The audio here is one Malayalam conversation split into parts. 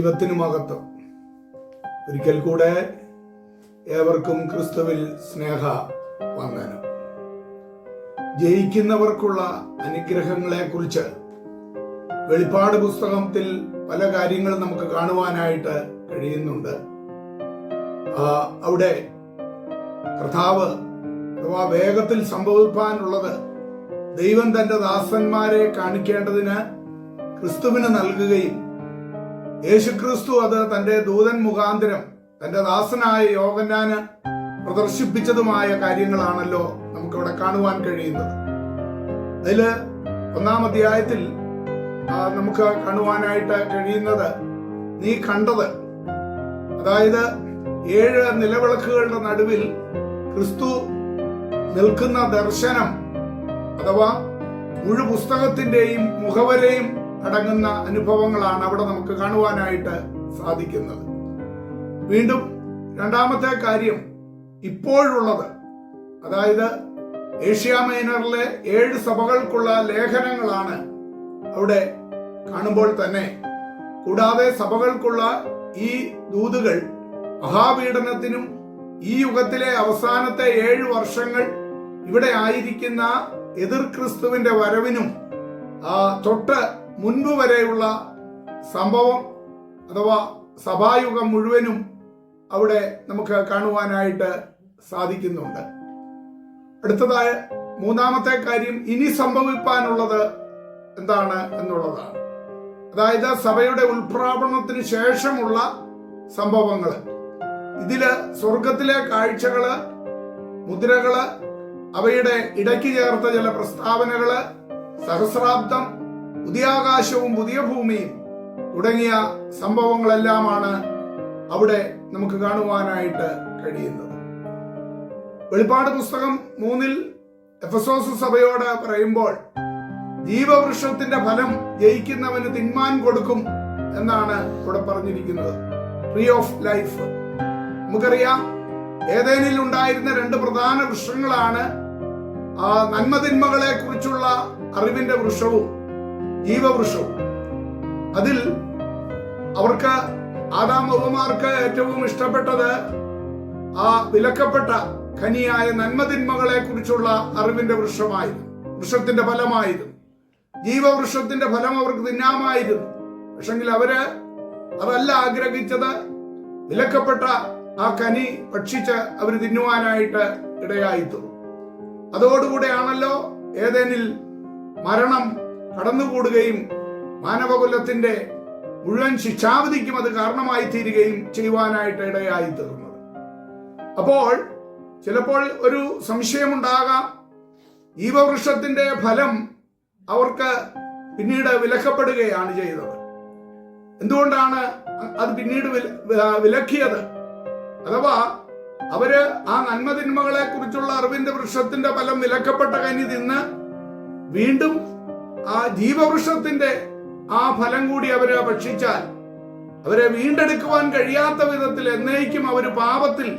ദൈവത്തിന് മഹത്വം ഒരിക്കൽ കൂടെ ഏവർക്കും ക്രിസ്തുവിൽ സ്നേഹ വന്ദനം. ജയിക്കുന്നവർക്കുള്ള അനുഗ്രഹങ്ങളെ കുറിച്ച് വെളിപ്പാട് പുസ്തകത്തിൽ പല കാര്യങ്ങളും നമുക്ക് കാണുവാനായിട്ട് കഴിയുന്നുണ്ട്. അവിടെ കർത്താവ് അഥവാ വേഗത്തിൽ സംഭവിപ്പാനുള്ളത് ദൈവം തന്റെ ദാസന്മാരെ കാണിക്കേണ്ടതിന് ക്രിസ്തുവിന് നൽകുകയും യേശുക്രിസ്തു അത് തന്റെ ദൂതൻ മുഖാന്തരം തന്റെ ദാസനായ യോഗനാന് പ്രദർശിപ്പിച്ചതുമായ കാര്യങ്ങളാണല്ലോ നമുക്കിവിടെ കാണുവാൻ കഴിയുന്നത്. അതിൽ ഒന്നാം അധ്യായത്തിൽ നമുക്ക് കാണുവാനായിട്ട് കഴിയുന്നത് നീ കണ്ടത്. അതായത് ഏഴ് നിലവിളക്കുകളുടെ നടുവിൽ ക്രിസ്തു നിൽക്കുന്ന ദർശനം അഥവാ മുഴു പുസ്തകത്തിന്റെയും മുഖവരെയും അടങ്ങുന്ന അനുഭവങ്ങളാണ് അവിടെ നമുക്ക് കാണുവാനായിട്ട് സാധിക്കുന്നത്. വീണ്ടും രണ്ടാമത്തെ കാര്യം ഇപ്പോഴുള്ളത്. അതായത് ഏഷ്യ മൈനറിലെ ഏഴ് സഭകൾക്കുള്ള ലേഖനങ്ങളാണ് അവിടെ കാണുമ്പോൾ തന്നെ. കൂടാതെ സഭകൾക്കുള്ള ഈ ദൂതുകൾ മഹാപീഡനത്തിനും ഈ യുഗത്തിലെ അവസാനത്തെ ഏഴ് വർഷങ്ങൾ ഇവിടെ ആയിരിക്കുന്ന എതിർ ക്രിസ്തുവിന്റെ വരവിനും തൊട്ട് മുൻപ് വരെയുള്ള സംഭവം അഥവാ സഭായുഗം മുഴുവനും അവിടെ നമുക്ക് കാണുവാനായിട്ട് സാധിക്കുന്നുണ്ട്. അടുത്തതായ മൂന്നാമത്തെ കാര്യം ഇനി സംഭവിപ്പാനുള്ളത് എന്താണ് എന്നുള്ളതാണ്. അതായത് സഭയുടെ ഉൽപ്രാപണത്തിന് ശേഷമുള്ള സംഭവങ്ങൾ ഇതിൽ സ്വർഗത്തിലെ കാഴ്ചകൾ മുദ്രകൾ അവയുടെ ഇടയ്ക്ക് ചേർത്ത ചില പ്രസ്താവനകൾ സഹസ്രാബ്ദം പുതിയ ആകാശവും പുതിയ ഭൂമിയും തുടങ്ങിയ സംഭവങ്ങളെല്ലാമാണ് അവിടെ നമുക്ക് കാണുവാനായിട്ട് കഴിയുന്നത്. വെളിപ്പാട് പുസ്തകം മൂന്നിൽ എഫസോസ് സഭയോട് പറയുമ്പോൾ ജീവവൃക്ഷത്തിന്റെ ഫലം ജയിക്കുന്നവന് തിന്മാൻ കൊടുക്കും എന്നാണ് ഇവിടെ പറഞ്ഞിരിക്കുന്നത്. ട്രീ ഓഫ് ലൈഫ് നമുക്കറിയാം ഏതേനിൽ ഉണ്ടായിരുന്ന രണ്ട് പ്രധാന വൃക്ഷങ്ങളാണ് ആ നന്മതിന്മകളെ കുറിച്ചുള്ള അറിവിന്റെ വൃക്ഷവും ജീവവൃക്ഷവും അതിൽ അവർക്ക് ആദാം ഉപമാർക്ക് ഏറ്റവും ഇഷ്ടപ്പെട്ടത് ആ വിലക്കപ്പെട്ട ഖനിയായ നന്മതിന്മകളെ കുറിച്ചുള്ള അറിവിന്റെ വൃക്ഷമായിരുന്നു. വൃക്ഷത്തിന്റെ ഫലമായിരുന്നു. ജീവവൃക്ഷത്തിന്റെ ഫലം അവർക്ക് തിന്നാമായിരുന്നു. പക്ഷെങ്കിൽ അവർ അതല്ല ആഗ്രഹിച്ചത്. വിലക്കപ്പെട്ട ആ കനി ഭക്ഷിച്ച് അവർ തിന്നുവാനായിട്ട് ഇടയായിത്തു അതോടുകൂടെയാണല്ലോ ഏതേനിൽ മരണം കടന്നുകൂടുകയും മാനവകുലത്തിന്റെ മുഴുവൻ ശിക്ഷാവധിക്കും അത് കാരണമായി തീരുകയും ചെയ്യുവാനായിട്ട് ഇടയായി തീർന്നത് അപ്പോൾ ചിലപ്പോൾ ഒരു സംശയമുണ്ടാകാം. ജീവവൃക്ഷത്തിന്റെ ഫലം അവർക്ക് പിന്നീട് വിലക്കപ്പെടുകയാണ് ചെയ്തത്. എന്തുകൊണ്ടാണ് അത് പിന്നീട് വില- വിലക്കിയത്? അഥവാ അവർ ആ നന്മതിന്മകളെ കുറിച്ചുള്ള അറിവിന്റെ വൃക്ഷത്തിന്റെ ഫലം വിലക്കപ്പെട്ട കനി തിന്ന് വീണ്ടും ആ ജീവവൃക്ഷത്തിന്റെ ആ ഫലം കൂടി അവർ ഭക്ഷിച്ചാൽ അവരെ വീണ്ടെടുക്കുവാൻ കഴിയാത്ത വിധത്തിൽ എന്നേക്കും അവർ പാപത്തിൽ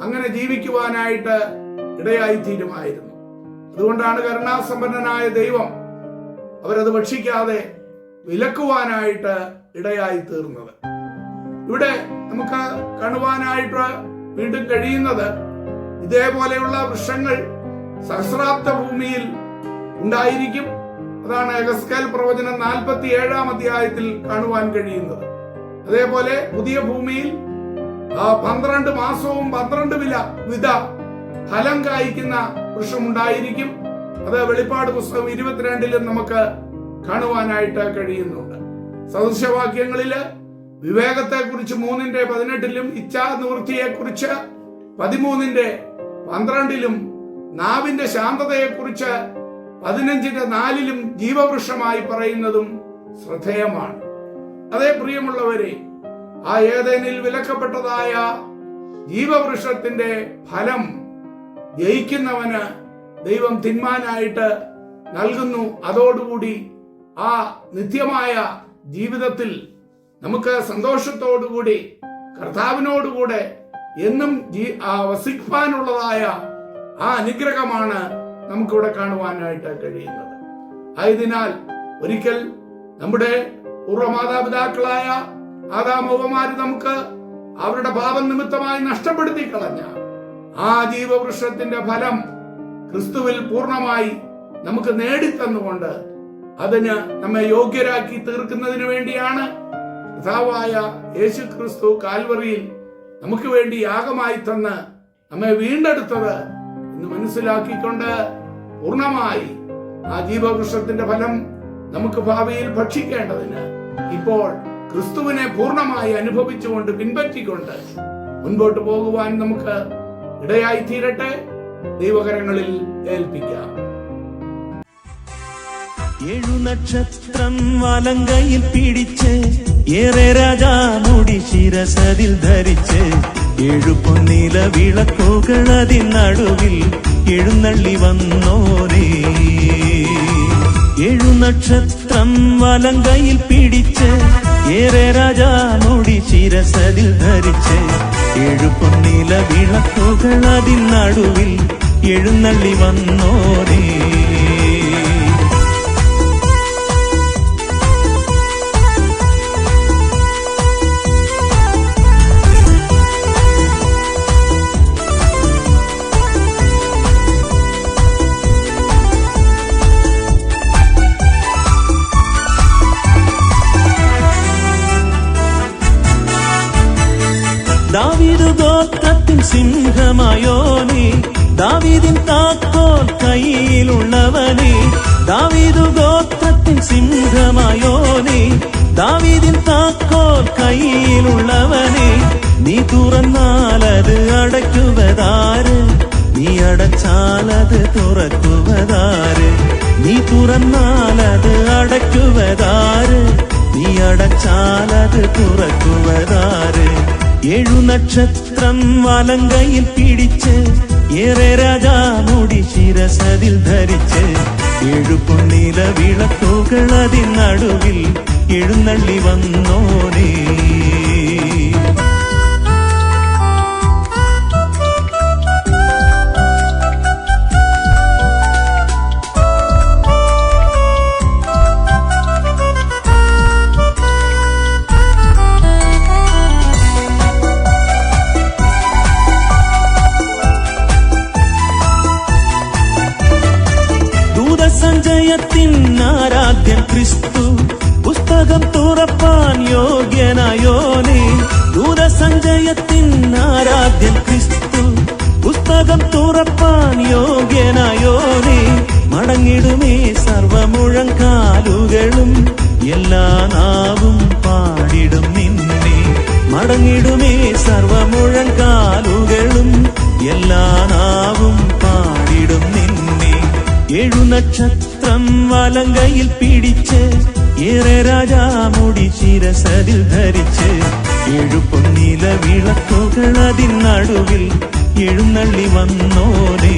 അങ്ങനെ ജീവിക്കുവാനായിട്ട് ഇടയായി തീരുമായിരുന്നു. അതുകൊണ്ടാണ് കരുണാസമ്പന്നനായ ദൈവം അവരത് ഭക്ഷിക്കാതെ വിലക്കുവാനായിട്ട് ഇടയായി തീർന്നത്. ഇവിടെ നമുക്ക് കാണുവാനായിട്ട് വീണ്ടും കഴിയുന്നത് ഇതേപോലെയുള്ള വൃക്ഷങ്ങൾ സഹസ്രാബ്ദ ഭൂമിയിൽ ഉണ്ടായിരിക്കും. അതാണ് എഗസ്കൽ പ്രവചനം നാൽപ്പത്തി ഏഴാം അധ്യായത്തിൽ കാണുവാൻ കഴിയുന്നത്. അതേപോലെ പുതിയ ഭൂമിയിൽ പന്ത്രണ്ട് മാസവും പന്ത്രണ്ട് വില വിധ ഫലം കായ്ക്കുന്ന വൃക്ഷമുണ്ടായിരിക്കും. അത് വെളിപ്പാട് പുസ്തകം ഇരുപത്തിരണ്ടിലും നമുക്ക് കാണുവാനായിട്ട് കഴിയുന്നുണ്ട്. സദൃശവാക്യങ്ങളിൽ വിവേകത്തെ കുറിച്ച് മൂന്നിന്റെ പതിനെട്ടിലും ഇച്ഛാ നിവൃത്തിയെ കുറിച്ച് പതിമൂന്നിന്റെ പന്ത്രണ്ടിലും നാവിന്റെ ശാന്തതയെ കുറിച്ച് പതിനഞ്ചിന്റെ നാലിലും ജീവവൃക്ഷമായി പറയുന്നതും ശ്രദ്ധേയമാണ്. അതേ പ്രിയമുള്ളവരെ ആ ഏതേനിൽ വിലക്കപ്പെട്ടതായ ജീവവൃക്ഷത്തിന്റെ ഫലം ജയിക്കുന്നവന് ദൈവം തിന്മാനായിട്ട് നൽകുന്നു. അതോടുകൂടി ആ നിത്യമായ ജീവിതത്തിൽ നമുക്ക് സന്തോഷത്തോടുകൂടി കർത്താവിനോടുകൂടെ എന്നും വസിപ്പാനുള്ളതായ ആ അനുഗ്രഹമാണ് നമുക്കിവിടെ കാണുവാനായിട്ട് കഴിയുന്നത്. ആയതിനാൽ ഒരിക്കൽ നമ്മുടെ പൂർവമാതാപിതാക്കളായ ആദാമവമാര് നമുക്ക് അവരുടെ പാപം നിമിത്തമായി നഷ്ടപ്പെടുത്തി കളഞ്ഞ ആ ജീവവൃക്ഷത്തിന്റെ ഫലം ക്രിസ്തുവിൽ പൂർണമായി നമുക്ക് നേടിത്തന്നുകൊണ്ട് അതിന് നമ്മെ യോഗ്യരാക്കി തീർക്കുന്നതിന് വേണ്ടിയാണ് പിതാവായ യേശു ക്രിസ്തു കാൽവറിയിൽ നമുക്ക് വേണ്ടി യാഗമായി തന്ന് നമ്മെ വീണ്ടെടുത്തത് എന്ന് മനസ്സിലാക്കിക്കൊണ്ട് പൂർണമായി ആ ജീവവൃക്ഷത്തിന്റെ ഫലം നമുക്ക് ഭാവിയിൽ ഭക്ഷിക്കേണ്ടതിന് ഇപ്പോൾ ക്രിസ്തുവിനെ പൂർണമായി അനുഭവിച്ചുകൊണ്ട് പിൻപറ്റിക്കൊണ്ട് മുൻപോട്ട് പോകുവാൻ നമുക്ക് ഇടയായി തീരട്ടെ. ദൈവകരങ്ങളിൽ ഏൽപ്പിക്കാം. ഏഴു നക്ഷത്രം വലങ്കയിൽ പിടിച്ച് ഏറെ രാജാ മുടി ശിരസതിൽ ധരിച്ച് ഏഴു പൊന്നില വിളക്കുകൾ അതിൻ നടുവിൽ എഴുന്നള്ളി വന്നോരേ എഴുനക്ഷത്രം വലങ്കയിൽ പിടിച്ച് ഏറെ രാജാമുടി ശിരസതിൽ ധരിച്ച് എഴുപൊന്നില വിളക്കുകൾ അതിൻ നടുവിൽ എഴുന്നള്ളി വന്നോരേ സിംഹമായോനെ ദാവീദിൻ താക്കോൽ കയ്യിലുള്ളവനെ ദാവീദു ഗോത്രത്തിൻ സിംഹമായോനെ ദാവീദിൻ താക്കോൽ കയ്യിലുള്ളവനെ നീ തുറന്നാലത് അടയ്ക്കുവതാര്? നീ അടച്ചാലത് തുറക്കുവതാര്? നീ തുറന്നാലത് അടയ്ക്കുവതാര്? നീ അടച്ചാലത് തുറക്കുവതാര്? ഏഴു നക്ഷത്രം വലങ്കയിൽ പിടിച്ച് ഏറെ രാജാമുടി ശിരസതിൽ ധരിച്ച് ഏഴു പൊന്നില വിളക്കുകൾ അതിൻ നടുവിൽ എഴുന്നള്ളി വന്നോനേ. ദൂതസഞ്ചയത്തിൻ ആരാധ്യൻ ക്രിസ്തു. പുസ്തകം തുറപ്പാൻ യോഗ്യനായോനെ. ദൂതസഞ്ചയത്തിൻ ആരാധ്യൻ ക്രിസ്തു. പുസ്തകം തുറപ്പാൻ യോഗ്യനായോനെ. മടങ്ങിടുമേ സർവമുഴങ്കാലുകളും എല്ലാ നാവും പാടിടും നിന്നെ. മടങ്ങിടുമേ സർവമുഴങ്കാലുകളും എല്ലാ നാവും പാടിടും നിന്നെ. ഏഴു നക്ഷത്രം വലങ്കയിൽ പിടിച്ച് ഏറെ രാജാമുടി ശിരസതിൽ ധരിച്ച് ഏഴു പൊന്നില വിളക്കുകൾ അതിനടുവിൽ എഴുന്നള്ളി വന്നോരേ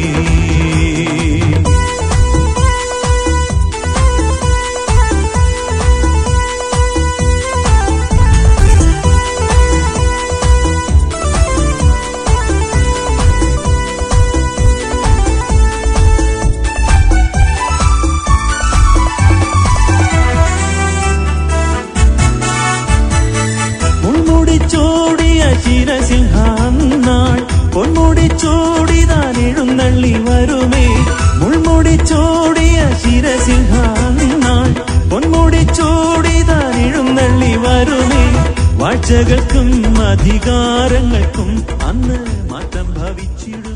ചോടിതാൻ എഴുന്നള്ളി വരുമേ മുൾമുടി ചോടിയ ശിരസിംഹാന്നാൾ പൊന്മുടി ചോടിതാൻ എഴുന്നള്ളി വരുമേ വാഴ്ചകൾക്കും അധികാരങ്ങൾക്കും അന്ന് മാറ്റം ഭവിച്ചിടും